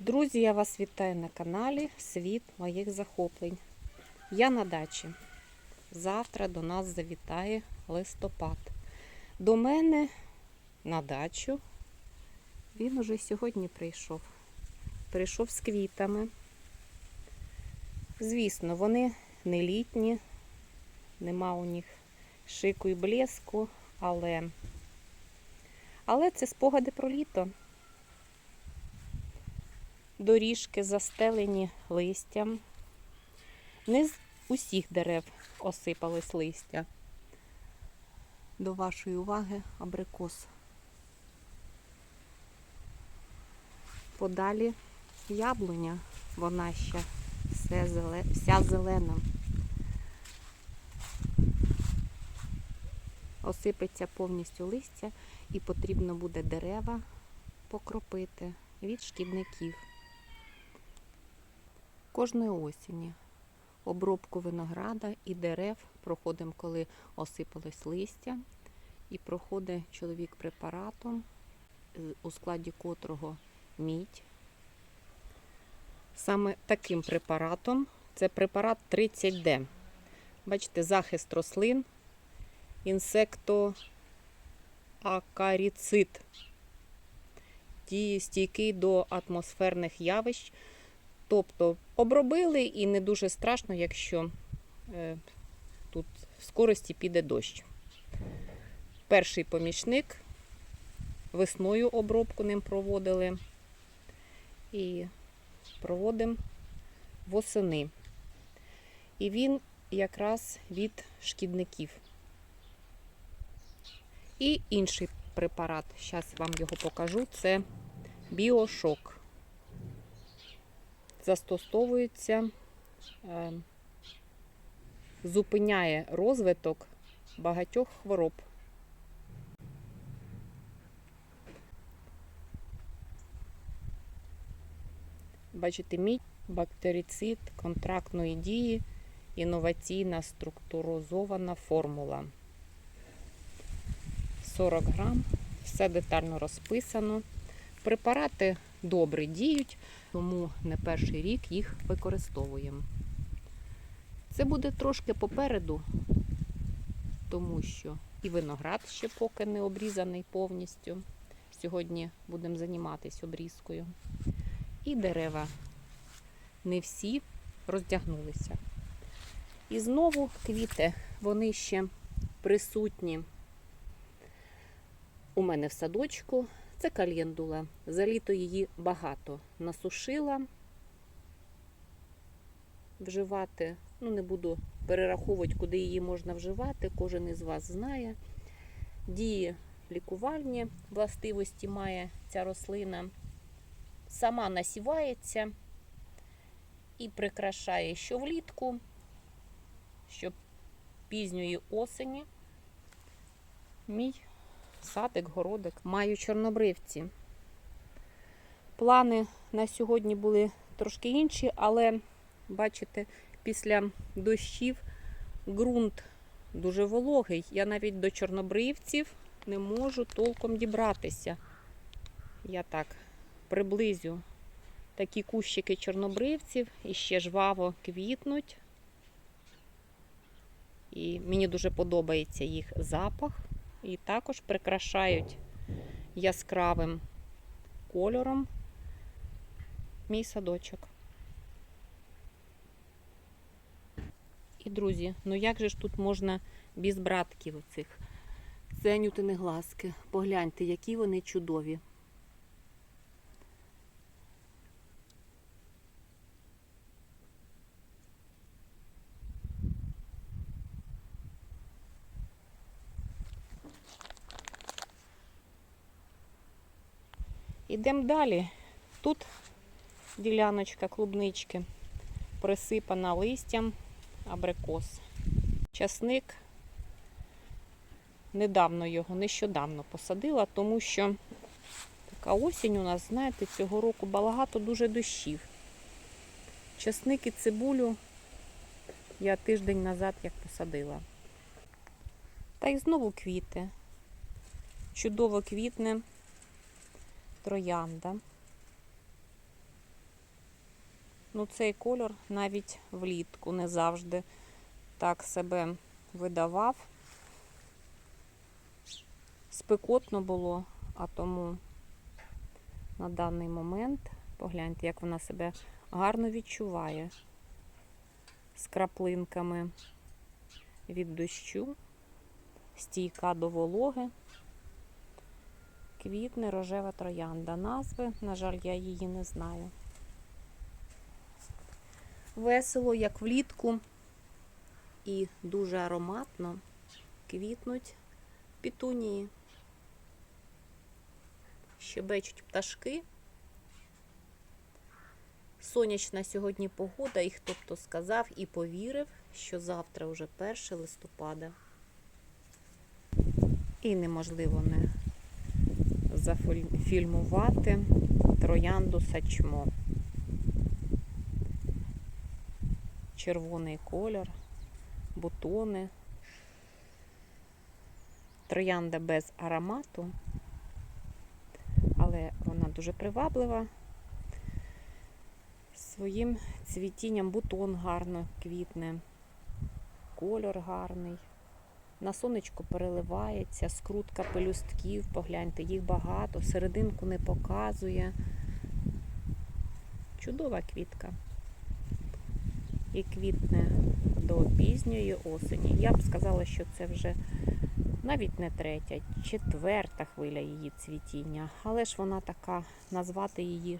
Друзі, я вас вітаю на каналі Світ моїх захоплень. Я на дачі. Завтра до нас завітає листопад. До мене на дачу він уже сьогодні прийшов. Прийшов з квітами. Звісно, вони не літні, нема у них шику і блеску, але, але це спогади про літо. Доріжки застелені листям. Не з усіх дерев осипалось листя. До вашої уваги абрикос. Подалі яблуня, вона ще все зеле... вся зелена. Осипеться повністю листя і потрібно буде дерева покропити від шкідників. Кожної осені обробку винограда і дерев проходимо, коли осипалось листя, і проходить чоловік препаратом, е, у складі котрого мідь. Саме таким препаратом це препарат 30D. Бачите, захист рослин, інсектоакаріцид. Діє до атмосферних явищ. Тобто обробили і не дуже страшно, якщо е, тут в скорості піде дощ. Перший помічник. Весною обробку ним проводили і проводимо восени. І він якраз від шкідників. І інший препарат, зараз вам його покажу, це біошок застосовується, е, зупиняє розвиток багатьох хвороб. Бачите, мідь, бактерицид контрактної дії, інноваційна структуризована формула. 40 грам, все детально розписано. Препарати добре діють, тому не перший рік їх використовуємо. Це буде трошки попереду, тому що і виноград ще поки не обрізаний повністю. Сьогодні будемо займатися обрізкою. І дерева не всі роздягнулися. І знову квіти, вони ще присутні у мене в садочку. Це календула. За літо її багато насушила. Вживати, ну не буду перераховувати, куди її можна вживати, кожен із вас знає. Діє лікувальні властивості має ця рослина. Сама насівається і прикрашає що влітку, що пізньої осені. Мій садик, городик. Маю чорнобривці. Плани на сьогодні були трошки інші, але, бачите, після дощів ґрунт дуже вологий. Я навіть до чорнобривців не можу толком дібратися. Я так приблизю такі кущики чорнобривців і ще жваво квітнуть. І мені дуже подобається їх запах. І також прикрашають яскравим кольором мій садочок. І, друзі, ну як же ж тут можна без братків оцих? Це глазки. Погляньте, які вони чудові. Ідемо далі. Тут діляночка клубнички присипана листям абрикос. Часник недавно його, нещодавно посадила, тому що така осінь у нас, знаєте, цього року багато дуже дощів. Часник і цибулю я тиждень назад як посадила. Та й знову квіти. Чудово квітне троянда. Ну, цей кольор навіть влітку не завжди так себе видавав. Спекотно було, а тому на даний момент погляньте, як вона себе гарно відчуває з краплинками від дощу, стійка до вологи. Квітне рожева троянда. Назви, на жаль, я її не знаю. Весело, як влітку, і дуже ароматно квітнуть пітунії. Щебечуть пташки. Сонячна сьогодні погода, і хто б то сказав і повірив, що завтра вже 1 листопада. І неможливо не зафільмувати троянду сачмо. Червоний колір, бутони. Троянда без аромату, але вона дуже приваблива. Своїм цвітінням бутон гарно квітне, кольор гарний. На сонечку переливається, скрутка пелюстків, погляньте, їх багато, серединку не показує. Чудова квітка. І квітне до пізньої осені. Я б сказала, що це вже навіть не третя, четверта хвиля її цвітіння. Але ж вона така, назвати її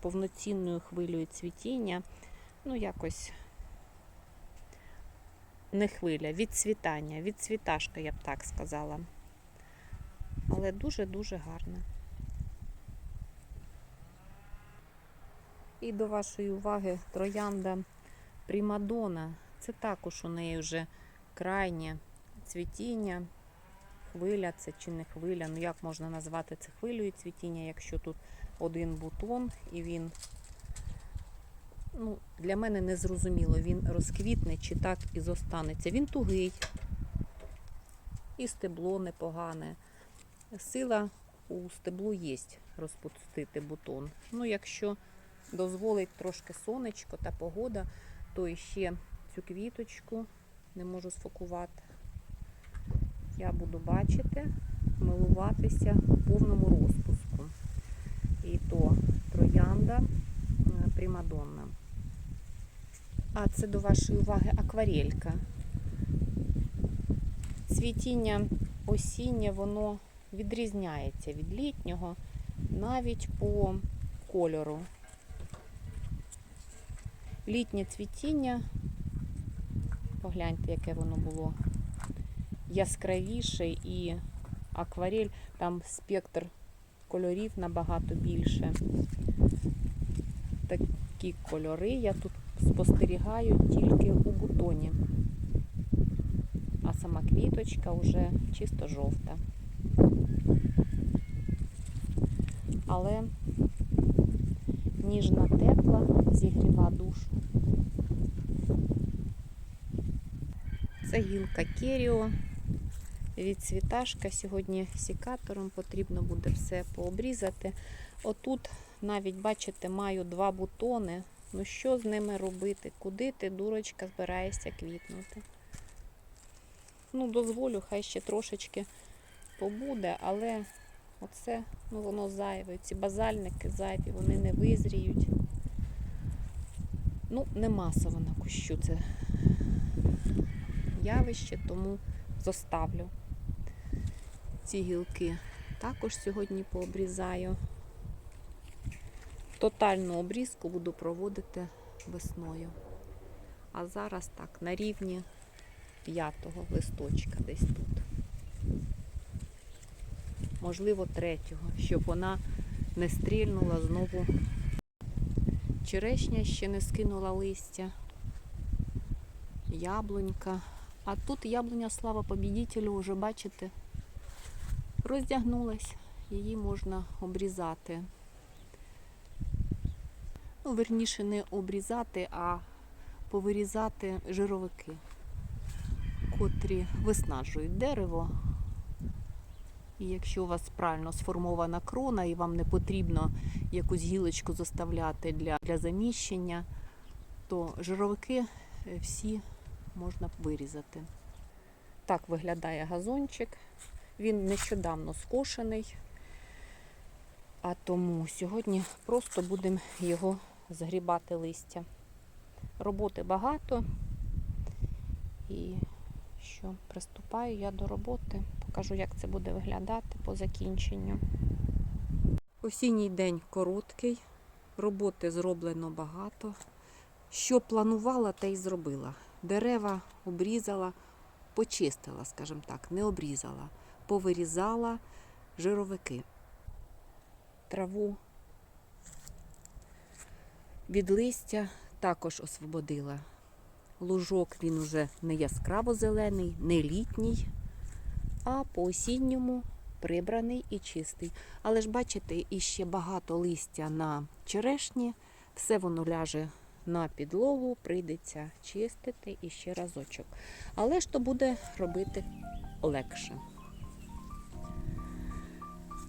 повноцінною хвилею цвітіння, ну якось не хвиля, відцвітання, відцвіташка, я б так сказала. Але дуже-дуже гарна. І до вашої уваги троянда Примадона. Це також у неї вже крайнє цвітіння. Хвиля це чи не хвиля. Ну як можна назвати це хвилею цвітіння, якщо тут один бутон і він ну, для мене не зрозуміло, він розквітне чи так і зостанеться. Він тугий, і стебло непогане. Сила у стеблу є розпустити бутон. Ну, якщо дозволить трошки сонечко та погода, то іще цю квіточку не можу сфокувати. Я буду бачити, милуватися у повному розпуску. І то троянда е, Примадонна. А це до вашої уваги акварелька. Цвітіння осіннє, воно відрізняється від літнього навіть по кольору. Літнє цвітіння, погляньте, яке воно було яскравіше і акварель, там спектр кольорів набагато більше. Такі кольори я тут спостерігаю тільки у бутоні. А сама квіточка вже чисто жовта. Але ніжна тепла зігріва душу. Це гілка Керіо від цвіташка. Сьогодні сікатором потрібно буде все пообрізати. Отут навіть, бачите, маю два бутони. Ну що з ними робити? Куди ти, дурочка, збираєшся квітнути? Ну, дозволю, хай ще трошечки побуде, але оце, ну, воно зайве. Ці базальники зайві, вони не визріють. Ну, не масово на кущу це явище, тому зоставлю ці гілки. Також сьогодні пообрізаю. Тотальну обрізку буду проводити весною. А зараз так, на рівні п'ятого листочка десь тут. Можливо, третього, щоб вона не стрільнула знову. Черешня ще не скинула листя. Яблунька. А тут яблуня слава побідітелю, вже бачите, роздягнулась. Її можна обрізати. Ну, верніше, не обрізати, а повирізати жировики, котрі виснажують дерево. І якщо у вас правильно сформована крона і вам не потрібно якусь гілочку заставляти для, для заміщення, то жировики е, всі можна вирізати. Так виглядає газончик. Він нещодавно скошений. А тому сьогодні просто будемо його згрібати листя. Роботи багато. І що, приступаю я до роботи. Покажу, як це буде виглядати по закінченню. Осінній день короткий, роботи зроблено багато. Що планувала, те й зробила. Дерева обрізала, почистила, скажімо так, не обрізала, повирізала жировики. Траву від листя також освободила. Лужок він уже не яскраво зелений, не літній, а по осінньому прибраний і чистий. Але ж бачите, іще багато листя на черешні, все воно ляже на підлогу, прийдеться чистити і ще разочок. Але ж то буде робити легше.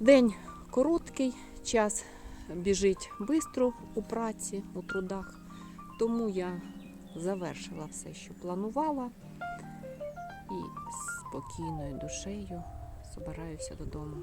День короткий, час біжить швидко у праці, у трудах. Тому я завершила все, що планувала, і спокійною душею збираюся додому.